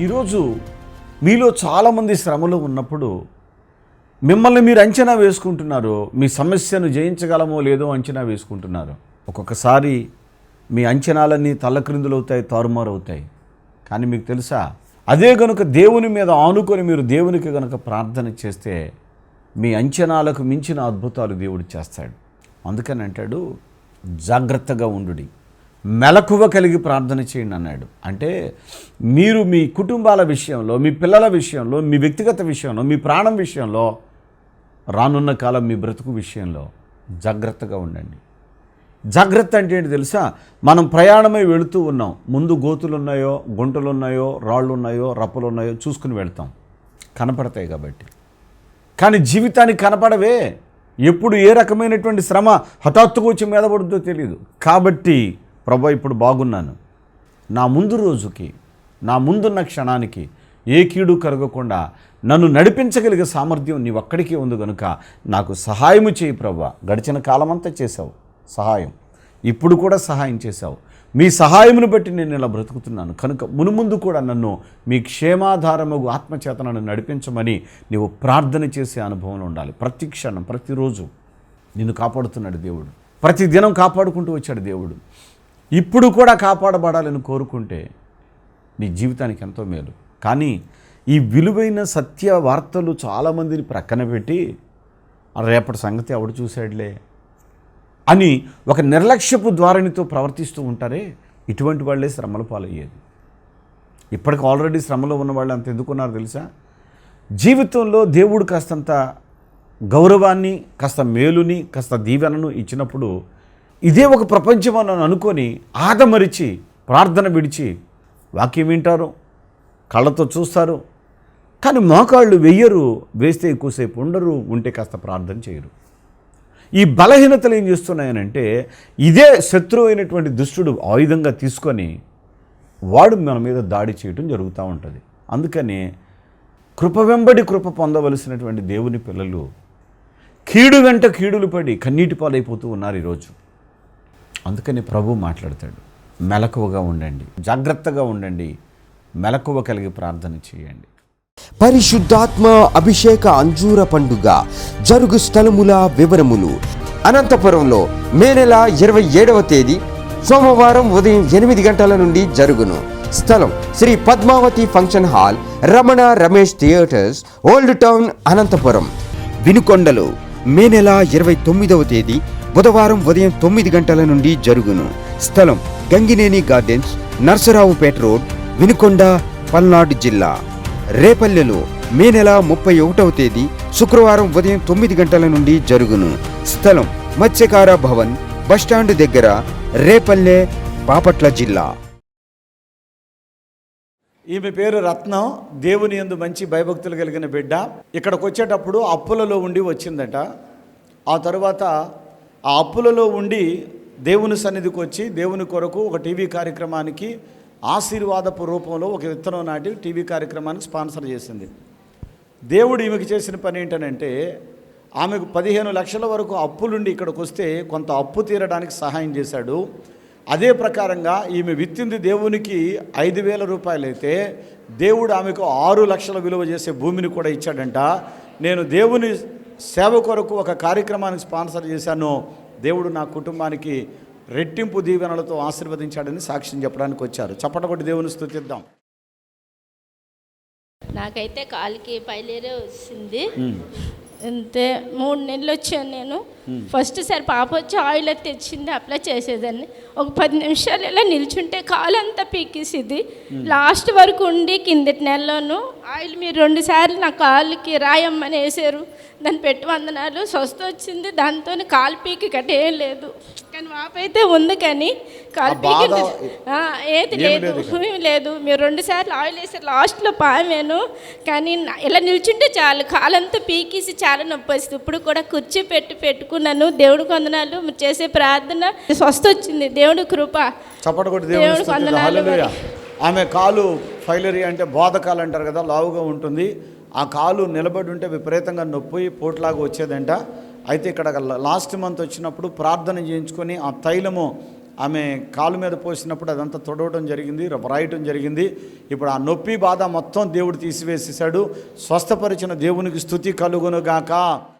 ఈరోజు మీలో చాలామంది శ్రమలో ఉన్నప్పుడు మిమ్మల్ని మీరు అంచనా వేసుకుంటున్నారు మీ సమస్యను జయించగలమో లేదో అంచనా వేసుకుంటున్నారు. ఒక్కొక్కసారి మీ అంచనాలన్నీ తల్లక్రిందులవుతాయి తారుమారవుతాయి. కానీ మీకు తెలుసా అదే గనుక దేవుని మీద ఆనుకొని మీరు దేవునికి గనుక ప్రార్థన చేస్తే మీ అంచనాలకు మించిన అద్భుతాలు దేవుడు చేస్తాడు. అందుకని అంటాడు జాగ్రత్తగా ఉండుడి. మెలకువ కలిగి ప్రార్థన చేయండి అన్నాడు. అంటే మీరు మీ కుటుంబాల విషయంలో మీ పిల్లల విషయంలో మీ వ్యక్తిగత విషయంలో మీ ప్రాణం విషయంలో రానున్న కాలం మీ బ్రతుకు విషయంలో జాగ్రత్తగా ఉండండి. జాగ్రత్త అంటే ఏంటి తెలుసా? మనం ప్రయాణమై వెళుతూ ఉన్నాం. ముందు గోతులు ఉన్నాయో గుంటలు ఉన్నాయో రాళ్ళు ఉన్నాయో రప్పలు ఉన్నాయో చూసుకుని వెళ్తాం. కనపడతాయి కాబట్టి. కానీ జీవితానికి కనపడవే. ఎప్పుడు ఏ రకమైనటువంటి శ్రమ హఠాత్తుగా వచ్చి మీద పడుతుందో తెలియదు కాబట్టి ప్రభా ఇప్పుడు బాగున్నాను. నా ముందు రోజుకి నా ముందున్న క్షణానికి ఏ కీడు కరగకుండా నన్ను నడిపించగలిగే సామర్థ్యం నీ ఒక్కడికే ఉంది కనుక నాకు సహాయము చేయి ప్రభా. గడిచిన కాలమంతా చేశావు. సహాయం. ఇప్పుడు కూడా సహాయం చేశావు. మీ సహాయమును బట్టి నేను ఇలా బ్రతుకుతున్నాను. కనుక మునుముందు కూడా నన్ను మీ క్షేమాధారము ఆత్మచేత నన్ను నడిపించమని నీవు ప్రార్థన చేసే అనుభవంలో ఉండాలి. ప్రతి క్షణం ప్రతిరోజు నిన్ను కాపాడుతున్నాడు దేవుడు. ప్రతి దినం కాపాడుకుంటూ వచ్చాడు దేవుడు. ఇప్పుడు కూడా కాపాడబడాలని కోరుకుంటే నీ జీవితానికి ఎంతో మేలు. కానీ ఈ విలువైన సత్య వార్తలు చాలామందిని ప్రక్కన పెట్టి రేపటి సంగతి ఎవడు చూశాడులే? అని ఒక నిర్లక్ష్యపు ద్వారణితో ప్రవర్తిస్తూ ఉంటారే ఇటువంటి వాళ్ళే శ్రమల పాలయ్యేది. ఇప్పటికి ఆల్రెడీ శ్రమలో ఉన్న వాళ్ళు అంత ఎందుకున్నారు తెలుసా? జీవితంలో దేవుడు కాస్తంత గౌరవాన్ని కాస్త మేలుని కాస్త దీవెనను ఇచ్చినప్పుడు ఇదే ఒక ప్రపంచం అని అనుకొని ఆదమరిచి ప్రార్థన విడిచి వాక్యం వింటారు కళ్ళతో చూస్తారు. కానీ మోకాళ్ళు వెయ్యరు వేస్తే ఎక్కువసేపు ఉండరు ఉంటే కాస్త ప్రార్థన చేయరు. ఈ బలహీనతలు ఏం చేస్తున్నాయనంటే ఇదే శత్రువు అయినటువంటి దుష్టుడు ఆయుధంగా తీసుకొని వాడు మన మీద దాడి చేయటం జరుగుతూ ఉంటుంది. అందుకని కృప వెంబడి కృప పొందవలసినటువంటి దేవుని పిల్లలు కీడు వెంట కీడులు పడి కన్నీటి పాలైపోతూ ఉన్నారు ఈరోజు. అందుకని ప్రభు మాట్లాడతాడు. మెలకువగా ఉండండి. జాగ్రత్తగా ఉండండి. మెలకువ కలిగి ప్రార్థన చేయండి. పరిశుద్ధాత్మ అభిషేక అంజూర పండుగ జరుగు స్థలముల వివరములు. అనంతపురంలో మే నెల ఇరవై ఏడవ తేదీ సోమవారం ఉదయం ఎనిమిది గంటల నుండి జరుగును. స్థలం Shri Padmavathi function hall Ramana Ramesh theatres old town Anantapur. వినుకొండలో May నెల ఇరవై తొమ్మిదవ తేదీ బుధవారం ఉదయం తొమ్మిది గంటల నుండి జరుగును. స్థలం గంగినేని గార్డెన్స్ నర్సరావుపేట రోడ్ వినుకొండ పల్నాడు జిల్లా. రేపల్లెలో మే నెల ముప్పై ఒకటవ తేదీ శుక్రవారం ఉదయం తొమ్మిది గంటల నుండి జరుగును. స్థలం మత్స్యకార భవన్ బస్టాండ్ దగ్గర రేపల్లె బాపట్ల జిల్లా. ఈమె పేరు రత్నం. దేవుని యందు మంచి భయభక్తులు కలిగిన బిడ్డ. ఇక్కడికి వచ్చేటప్పుడు అప్పులలో ఉండి వచ్చిందట. ఆ తరువాత ఆ అప్పులలో ఉండి దేవుని సన్నిధికి వచ్చి దేవుని కొరకు ఒక టీవీ కార్యక్రమానికి ఆశీర్వాదపు రూపంలో ఒక విత్తనం నాటి టీవీ కార్యక్రమానికి స్పాన్సర్ చేసింది. దేవుడు ఈమెకి చేసిన పని ఏంటనంటే ఆమెకు పదిహేను లక్షల వరకు అప్పులుండి ఇక్కడికి వస్తే కొంత అప్పు తీరడానికి సహాయం చేశాడు. అదే ప్రకారంగా ఈమె విత్తింది దేవునికి ఐదు వేల రూపాయలైతే దేవుడు ఆమెకు ఆరు లక్షల విలువ చేసే భూమిని కూడా ఇచ్చాడంట. నేను దేవుని సేవ కొరకు ఒక కార్యక్రమానికి స్పాన్సర్ చేశాను దేవుడు నా కుటుంబానికి రెట్టింపు దీవెనలతో ఆశీర్వదించాడని సాక్ష్యం చెప్పడానికి వచ్చారు. చప్పట కొట్టి దేవుని స్తుతిద్దాం. నాకైతే కాలికి పైలేరే వచ్చింది. అంతే మూడు నెలలు వచ్చాను నేను. ఫస్ట్ సారి పాప వచ్చి ఆయిల్ అది తెచ్చింది అప్లై చేసేదాన్ని. ఒక పది నిమిషాలు ఇలా నిల్చుంటే కాలు అంతా పీకేసిద్ది లాస్ట్ వరకు ఉండి కిందటి నెలలోను ఆయిల్ మీరు రెండు సార్లు నా కాలుకి రాయమ్మని వేసారు దాన్ని పెట్టి వందనాలు. స్వస్థ వచ్చింది దాంతో కాలు పీకి గట్ట ఏం లేదు. కానీ వాపు అయితే ఉంది కానీ కాలు పీకి ఏది ఏం లేదు. ఏమీ లేదు. మీరు రెండు సార్లు ఆయిల్ వేసారు లాస్ట్లో పామాను కానీ ఇలా నిల్చుంటే చాలు. కాలంతా పీకేసి చాలా నొప్పి వస్తుంది. ఇప్పుడు కూడా కుర్చీ పెట్టి పెట్టుకున్నాను. దేవుడికి వందనాలు. మీరు చేసే ప్రార్థన స్వస్థ వచ్చింది దేవుడి కృప. వందనాలు. హల్లెలూయా. ఆమె కాలు ఫైలరీ అంటే బోధకాలు అంటారు కదా లావుగా ఉంటుంది. ఆ కాలు నిలబడి ఉంటే విపరీతంగా నొప్పి పోట్లాగా వచ్చేదంట. అయితే ఇక్కడ లాస్ట్ మంత్ వచ్చినప్పుడు ప్రార్థన చేయించుకొని ఆ తైలము ఆమె కాలు మీద పోసినప్పుడు అదంతా తొడవటం జరిగింది రాయటం జరిగింది. ఇప్పుడు ఆ నొప్పి బాధ మొత్తం దేవుడు తీసివేసేసాడు స్వస్థపరిచిన దేవునికి స్థుతి కలుగునుగాక